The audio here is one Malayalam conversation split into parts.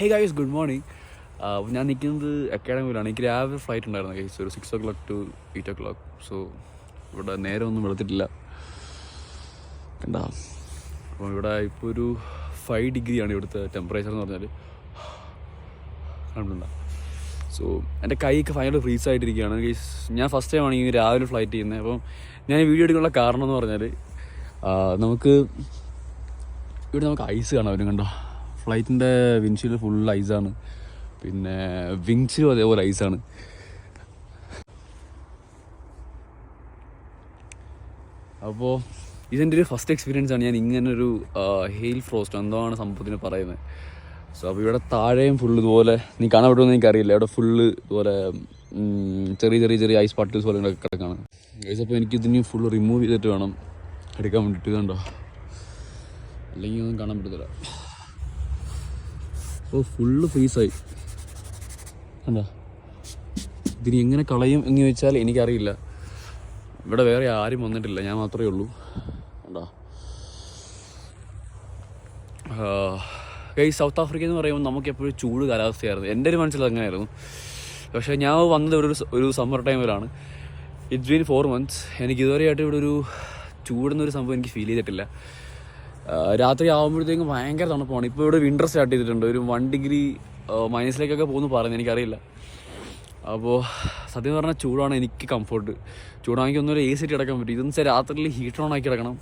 ഹേ ഗൈസ് ഗുഡ് മോർണിംഗ് ഞാൻ നിൽക്കുന്നത് അക്കാഡമിയിലാണ് എനിക്ക് രാവിലെ ഫ്ലൈറ്റ് ഉണ്ടായിരുന്നു ഗൈസ് ഒരു six o'clock to eight o'clock so ഇവിടെ നേരെ ഒന്നും വെളുത്തിട്ടില്ല. കണ്ടാ? അപ്പോൾ ഇവിടെ ഇപ്പോൾ ഒരു ഫൈവ് ഡിഗ്രിയാണ് ഇവിടുത്തെ ടെമ്പറേച്ചർ എന്ന് പറഞ്ഞാൽ കണ്ടുണ്ടോ സോ എന്റെ കൈയൊക്കെ ഭയങ്കര ഫ്രീസ് ആയിട്ടിരിക്കുകയാണ് ഗൈസ് ഞാൻ ഫസ്റ്റ് ടൈമാണ് ഈ രാവിലെ ഫ്ലൈറ്റ് ചെയ്യുന്നത്. അപ്പം ഞാൻ വീഡിയോ എടുക്കാനുള്ള കാരണം എന്ന് പറഞ്ഞാൽ നമുക്ക് ഇവിടെ നമുക്ക് ഐസ് കാണാം അവരും കണ്ടോ? ഫ്ലൈറ്റിന്റെ വിൻഷീൽഡ് ഫുൾ ഐസാണ് പിന്നെ വിങ്സിലും അതേപോലെ ഐസാണ് അപ്പോൾ ഇതെന്റെ ഒരു ഫസ്റ്റ് എക്സ്പീരിയൻസ് ആണ്. ഞാൻ ഇങ്ങനൊരു ഹെയിൽ ഫ്രോസ്റ്റ് എന്താണ് സംഭവത്തിന് പറയുന്നത്. സോ അപ്പോൾ ഇവിടെ താഴെയും ഫുൾ ഇതുപോലെ നീ കാണാൻ പറ്റുമെന്ന് എനിക്കറിയില്ല. ഇവിടെ ഫുള്ള് ഇതുപോലെ ചെറിയ ചെറിയ ചെറിയ ഐസ് പാർട്ടിൽസ് പോലെ ഇവിടെ കിടക്കാണ്. അപ്പോൾ എനിക്ക് ഇതിന് ഫുൾ റിമൂവ് ചെയ്തിട്ട് വേണം. എടുക്കാൻ വേണ്ടിയിട്ട് ഇതുണ്ടോ? അല്ലെങ്കിൽ ഒന്നും കാണാൻ പറ്റത്തില്ല. ഓ ഫുള്ള് ഫ്രീസായി എന്താ ഇതിന് എങ്ങനെ കളയും എന്ന് ചോദിച്ചാൽ എനിക്കറിയില്ല. ഇവിടെ വേറെ ആരും വന്നിട്ടില്ല ഞാൻ മാത്രമേ ഉള്ളൂ. കണ്ടോ? ഈ സൗത്ത് ആഫ്രിക്ക എന്ന് പറയുമ്പോൾ നമുക്ക് എപ്പോഴും ചൂട് കാലാവസ്ഥയായിരുന്നു. എന്റെ ഒരു മനസ്സിൽ അങ്ങനെയായിരുന്നു പക്ഷേ ഞാൻ വന്നത് ഒരു ഒരു സമ്മർ ടൈമിലാണ് ഇറ്റ്സ് ബീൻ ഫോർ മന്ത്സ് എനിക്ക് ഇതുവരെയായിട്ട് ഇവിടെ ഒരു ചൂടെന്നൊരു സംഭവം എനിക്ക് ഫീൽ ചെയ്തിട്ടില്ല. രാത്രി ആകുമ്പോഴത്തേക്കും ഭയങ്കര തണുപ്പാണ്. ഇപ്പോൾ ഇവിടെ വിന്റർ സ്റ്റാർട്ട് ചെയ്തിട്ടുണ്ട്. ഒരു വൺ ഡിഗ്രി മൈനസിലേക്കൊക്കെ പോകുന്നു പറയുന്നത് എനിക്കറിയില്ല. അപ്പോൾ സത്യം പറഞ്ഞാൽ ചൂടാണ് എനിക്ക് കംഫർട്ട് ചൂടാണെങ്കിൽ ഒന്നും എ സി കിടക്കാൻ പറ്റും. ഇതെന്ന് വെച്ചാൽ രാത്രിയിൽ ഹീറ്റർ ഓൺ ആക്കി കിടക്കണം.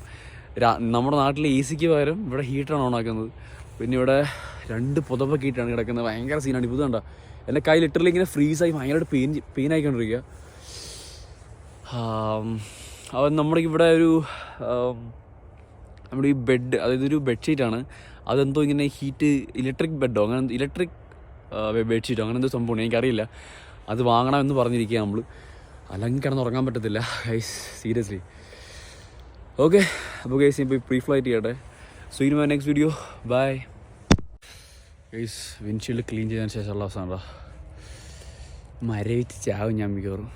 നമ്മുടെ നാട്ടിലെ എ സിക്ക് പകരം ഇവിടെ ഹീറ്ററാണ് ഓൺ ആക്കുന്നത്. പിന്നെ ഇവിടെ രണ്ട് പുതപ്പൊക്കെ ഇട്ടാണ് കിടക്കുന്നത്. ഭയങ്കര സീനാണ് ഇപ്പോൾ കണ്ട എന്റെ കൈ ലിറ്ററിൽ ഇങ്ങനെ ഫ്രീസായി ഭയങ്കരമായിട്ട് പെയിൻ പെയിൻ ആയിക്കൊണ്ടിരിക്കുക അവൻ നമ്മുടെ ഇവിടെ ഒരു നമ്മുടെ ഈ ബെഡ് അതായത് ഒരു ബെഡ്ഷീറ്റാണ് അതെന്തോ ഇങ്ങനെ ഹീറ്റ് ഇലക്ട്രിക് ബെഡോ അങ്ങനെ ഇലക്ട്രിക് ബെഡ്ഷീറ്റോ അങ്ങനെ എന്തോ സംഭവമാണ് എനിക്കറിയില്ല. അത് വാങ്ങണമെന്ന് പറഞ്ഞിരിക്കുക നമ്മൾ അല്ലെങ്കിൽ കിടന്ന് ഉറങ്ങാൻ പറ്റത്തില്ല. ഗൈസ് സീരിയസ്ലി ഓക്കെ അപ്പോൾ ഗൈസ് ഇപ്പോൾ പ്രീ ഫ്ലൈറ്റ് ചെയ്യട്ടെ. സോ ഇനി my next video bye guys windshield clean ചെയ്തതിന് ശേഷമുള്ള അവസാനം മരവിച്ച് ചാവും ഞാൻ മിക്കവാറും.